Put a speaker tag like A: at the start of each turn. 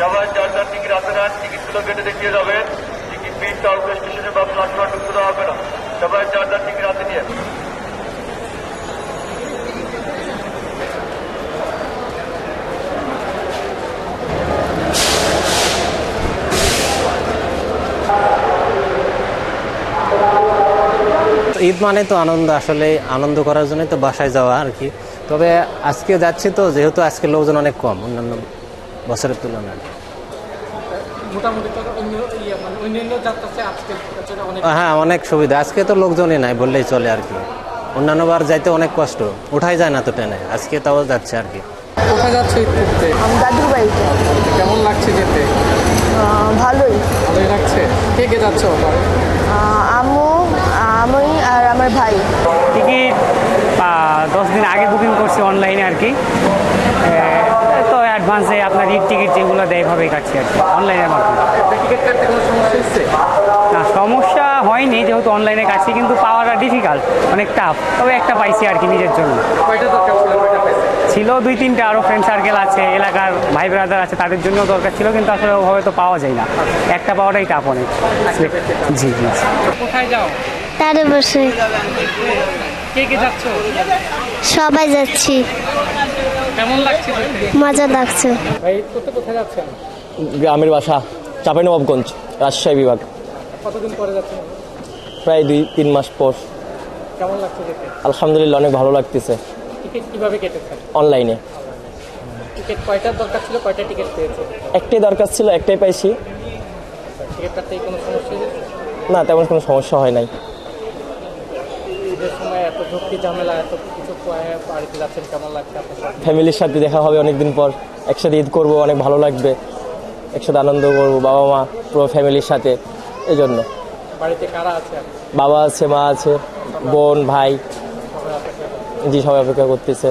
A: সবাই যার যার টিকিট হাতে নেন টিকিটগুলো কেটে দেখিয়ে যাবেন টিকিট প্রিন্ট আউট স্টেশনে বা প্ল্যাটফর্মে ঢুকতে দেওয়া হবে না। সবাই যার যার টিকিট হাতে নিয়ে।
B: ঈদ মানে তো আনন্দ, আসলে আনন্দ করার জন্যই তো বাসায় যাওয়া আর কি। তবে আজকে যাচ্ছি তো, যেহেতু আজকে লোকজন অনেক কম, অন্যান্য বছরের তুলনায়
C: মোটামুটি তো অন্য ইয়ে মানে
B: হ্যাঁ অনেক সুবিধা। আজকে তো লোকজনই নাই বললেই চলে আর কি। অন্যান্য বার যাইতে অনেক কষ্ট। উঠাই যায় না তো ট্রেনে। আজকে তাও যাচ্ছে আর কি।
C: কোথায় যাচ্ছে
D: আমি দাদুর বাড়িতে
C: কেমন লাগছে যেতে?
D: ভালোই।
C: ভালোই লাগছে? কে কে যাচ্ছে ওটা
D: আমি আর আমার ভাই।
E: টিকিট দশ দিন আগে বুকিং করছি অনলাইনে আর কি। অ্যাডভান্সে আপনার ইট টিকিট যেগুলো দেয় এভাবেই কাটছি আর কি অনলাইনের মাধ্যমে।
C: টিকিট কাটতে কোনো সমস্যা হচ্ছে
E: না সমস্যা হয়নি যেহেতু অনলাইনে কাটছি কিন্তু পাওয়াটা ডিফিকাল্ট অনেক টাফ তবে একটা পাইছি আর কি নিজের জন্য।
C: ছিল
E: ছিল দুই তিনটা আরও ফ্রেন্ড সার্কেল আছে এলাকার ভাই ব্রাদার আছে তাদের জন্য দরকার ছিল কিন্তু আসলে ওভাবে তো পাওয়া যায় না। একটা পাওয়াটাই টাফ অনেক। জি জি
C: কোথায় যাও?
F: তারে বসে
C: কে কে যাচ্ছ?
F: সবাই যাচ্ছি।
C: কেমন লাগছে?
F: মজা লাগছে।
C: ভাই করতে কোথায় যাচ্ছেন
G: গ্রামের বাসা চাঁপাইনবাবগঞ্জ রাজশাহী বিভাগ।
C: কতদিন পরে যাচ্ছেন
G: প্রায় দুই তিন মাস পর।
C: কেমন লাগছে যেতে
G: আলহামদুলিল্লাহ অনেক ভালো লাগতেছে।
C: টিকিট কীভাবে কেটেছেন
G: অনলাইনে।
C: টিকিট কয়টার দরকার ছিল? কয়টা টিকিট পেয়েছে?
G: একটাই দরকার ছিল একটাই পাইছি।
C: টিকিট কাটতে কোনো সমস্যা
G: না তেমন কোনো সমস্যা হয় নাই।
C: ঝক্কি ঝামেলা এত কিছু বাড়িতে যাচ্ছেন কেমন লাগছে আপনার
G: ফ্যামিলির সাথে দেখা হবে অনেকদিন পর। একসাথে ঈদ করব অনেক ভালো লাগবে। একসাথে আনন্দ করব বাবা মা পুরো ফ্যামিলির সাথে এই জন্য
C: বাড়িতে কারা আছে?
G: বাবা আছে মা আছে বোন ভাই। জি সবাই অপেক্ষা করতেছে।